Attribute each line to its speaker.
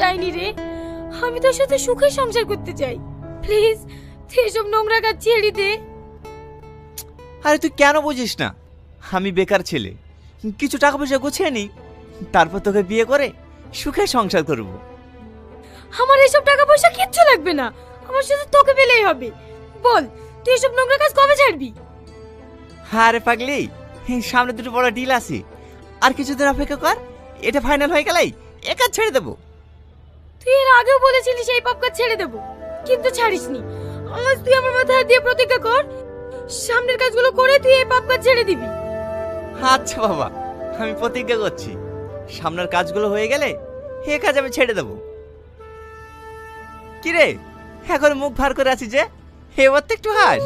Speaker 1: চাইনি রে আমি তোর সাথে সুখে সংসার করতে চাই। প্লিজ তুই এসব নোংরা কাজ ছেড়ে দে।
Speaker 2: আরে তুই কেন বুঝিস না? আমি বেকার ছেলে কিছু টাকা পয়সা গুছিয়ে নি তারপর তোকে বিয়ে করে সুখে সংসার করব।
Speaker 1: আমার এসব টাকা পয়সা কিচ্ছু লাগবে না আমার শুধু তোকে পেলেই হবে। বল তুই এসব নোংরা কাজ কবে ছাড়বি?
Speaker 2: আরে পাগলি সামনে দুটো বড় ডিল আছে। আর কিছুদিন অপেক্ষা কর এটা ফাইনাল হয়ে গেলেই একা ছেড়ে দেবো।
Speaker 1: আগেও বলেছিলি সেই পাপ কাজ ছেড়ে দেবো, কিন্তু ছাড়িসনি। আজ তুই আমার মাথায় দিয়ে প্রতিজ্ঞা কর, সামনের কাজগুলো করে তুই এই পাপ কাজ ছেড়ে দিবি।
Speaker 2: আচ্ছা বাবা, আমি প্রতিজ্ঞা করছি। সামনের কাজগুলো হয়ে গেলে এ কাজ আমি ছেড়ে দেবো। কিরে, এখন মুখ ভার করে আছি যে? এবার তো একটু হাস।